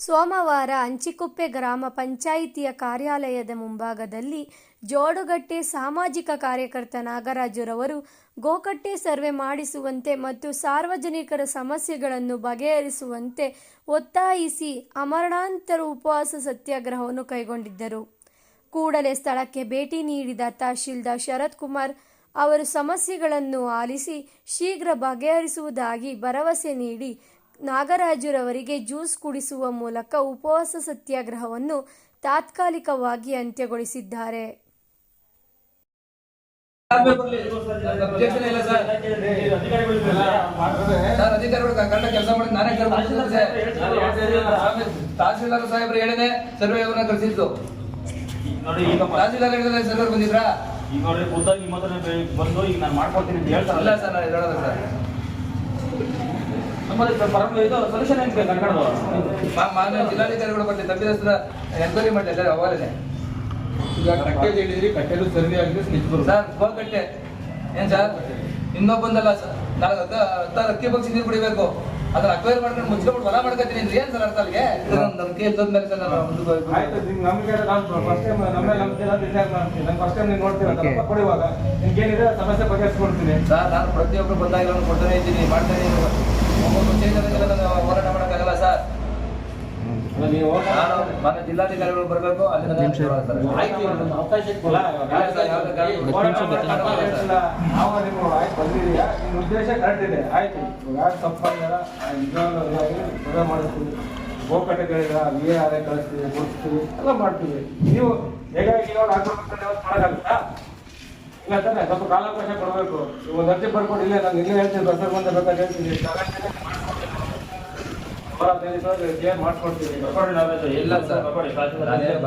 ಸೋಮವಾರ ಅಂಚಿಕುಪ್ಪೆ ಗ್ರಾಮ ಪಂಚಾಯಿತಿಯ ಕಾರ್ಯಾಲಯದ ಮುಂಭಾಗದಲ್ಲಿ ಜೋಡುಗಟ್ಟೆ ಸಾಮಾಜಿಕ ಕಾರ್ಯಕರ್ತ ನಾಗರಾಜುರವರು ಗೋಕಟ್ಟೆ ಸರ್ವೆ ಮಾಡಿಸುವಂತೆ ಮತ್ತು ಸಾರ್ವಜನಿಕರ ಸಮಸ್ಯೆಗಳನ್ನು ಬಗೆಹರಿಸುವಂತೆ ಒತ್ತಾಯಿಸಿ ಅಮರಣಾಂತರ ಉಪವಾಸ ಸತ್ಯಾಗ್ರಹವನ್ನು ಕೈಗೊಂಡಿದ್ದರು. ಕೂಡಲೇ ಸ್ಥಳಕ್ಕೆ ಭೇಟಿ ನೀಡಿದ ತಹಶೀಲ್ದಾರ್ ಶರತ್ ಕುಮಾರ್ ಅವರು ಸಮಸ್ಯೆಗಳನ್ನು ಆಲಿಸಿ ಶೀಘ್ರ ಬಗೆಹರಿಸುವುದಾಗಿ ಭರವಸೆ ನೀಡಿ ನಾಗರಾಜುರವರಿಗೆ ಜ್ಯೂಸ್ ಕುಡಿಸುವ ಮೂಲಕ ಉಪವಾಸ ಸತ್ಯಾಗ್ರಹವನ್ನು ತಾತ್ಕಾಲಿಕವಾಗಿ ಅಂತ್ಯಗೊಳಿಸಿದ್ದಾರೆ. ಅಬ್ಜೆಕ್ಷನ್ ಇಲ್ಲ ಸರ್ ಸರ್ ಅಧಿಕಾರಿಗಳು ಕರೆಕ್ಟ್ ಕೆಲಸ ಮಾಡಿ ನಾನೇ ಕರ್ಕೊಂಡಿದ್ದೆ ತಹಸೀಲ್ದಾರ್ ಸಾಹೇಬ್ರು ಹೇಳಿದೆ ಸರ್ವೆ ಅವ್ರನ್ನ ಕಳಿಸಿದ್ದು. ನೋಡಿ ಈಗ ತಹಸೀಲ್ದಾರ್ ಹೇಳಿದ್ರೆ ಸರ್ವೆ ಬಂದಿದ್ರಾ? ಈಗ ನೋಡಿ ಖುದ್ದಾಗಿ ನಿಮ್ಮ ಹತ್ರ ಬಂದು ಈಗ ನಾನು ಮಾಡ್ಕೊಡ್ತೀನಿ ಅಂತ ಹೇಳ್ತಾರಲ್ಲ. ಸರ್ ನಾನು ಹೇಳೋದು ಸರ್. ನಮ್ಮಲ್ಲಿ ಪರಮ ಇದು ಸೊಲ್ಯೂಷನ್ ಏನ್ ಬೇಕು ಮಾನ್ಯ ಜಿಲ್ಲಾಧಿಕಾರಿಗಳು ಬರ್ಲಿ ತಪ್ಪಿದಸ್ತ್ರ ಎನ್ಕ್ವೈರಿ ಮಾಡಲಿ ಸರ್ ಅವಾಗಲೇ ಈಗ ಕಟ್ಟೆದು ಹೇಳಿದ್ರಿ ಕಟ್ಟೆದು ಸರ್ವೆ ಆಗಿದೆ ಸ್ಲಿಪ್ ಸರ್ ಗೋಕಟ್ಟೆ ಏನ್ ಸರ್? ಇನ್ನೊಬ್ಬಂದಲ್ಲ ಸರ್. ನಾನು ಹತ್ತ ಹತ್ತಾರು ಅಕ್ಕಿ ಬಗ್ಸಿ ನೀರು ಕುಡಿಬೇಕು. ಅದನ್ನ ಅಕ್ವೈರ್ ಮಾಡ್ಕೊಂಡು ಮುಚ್ಕೊಂಡು ಹೊಲ ಮಾಡ್ಕೊತೀನಿ ಅಂದ್ರೆ ಏನ್ ಸರ್ ಅರ್ಥ ಅಲ್ಲಿಗೆ? ನನ್ನ ಕೈ ಮೇಲೆ ಸರ್ ನಾನು ಮುಂದಕ್ಕೆ ಹೋಗ್ಬೇಕು. ಆಯ್ತು ನಿಮ್ಗೆ ನಮ್ಗೆ ನಾನು ಫಸ್ಟ್ ಟೈಮ್ ನಮ್ಮ ಮೇಲೆ ನಂಬಿಕೆ ಇಲ್ಲ, ವಿಚಾರ ಮಾಡ್ತೀನಿ ನಾನು ಫಸ್ಟ್ ಟೈಮ್ ನೀವು ನೋಡ್ತೀರ ಕೊಡುವಾಗ. ನಿಮ್ಗೆ ಏನಿದೆ ಸಮಸ್ಯೆ ಬಗೆಹರಿಸ್ಕೊಡ್ತೀನಿ. ಸರ್ ನಾನು ಪ್ರತಿಯೊಬ್ಬರು ಕೊಡ್ತಾನೆ ಇದ್ದೀನಿ ಮಾಡ್ತಾನೆ ಇದ್ದೀನಿ. ಒಬ್ಬೊಬ್ಬರು ಚೇಂಜ್ ಆದಾಗೆಲ್ಲ ನಾನು ಹೋರಾಟ ಮಾಡೋಕ್ಕಾಗಲ್ಲ ಸರ್. ನೀವು ನಾನು ಮಾನ್ಯ ಜಿಲ್ಲಾಧಿಕಾರಿಗಳು ಬರಬೇಕು ಬಂದಿದ್ದೀಯಾ? ನಿಮ್ಮ ಉದ್ದೇಶ ಕರೆಕ್ಟ್ ಇದೆ. ಆಯ್ತು ಇವಾಗ ಯಾರು ತಪ್ಪಾಗಿಲ್ಲ ನಿಜವಾಗ್ಲೂ ಮಾಡಿಸ್ತೀವಿ. ವಿ ಎ ಆರ್ ಕಳಿಸ್ತೀವಿ ಕೊಡ್ತೀವಿ ಎಲ್ಲ ಮಾಡ್ತೀವಿ. ನೀವು ಹೇಗಾಗಿ ನೋಡಿ ಹಾಕೊಂಡು ಮಾಡೋಕ್ಕಾಗುತ್ತಾ? ಇಲ್ಲ ತಾನೆ ಸ್ವಲ್ಪ ಕಾಲಾವಕಾಶ ಕೊಡಬೇಕು. ನೀವು ಅರ್ಜಿ ಬರ್ಕೊಂಡು ಇಲ್ಲೇ ನಾನು ಇಲ್ಲೇ ಹೇಳ್ತೀನಿ ಬಸ್ ಬಂದ ಬೇಕಾದ್ರೆ ಹೇಳ್ತೀನಿ. ಇಲ್ಲ ಸರ್. ಬರ್ಕೊಡಿ ನಾನೇನು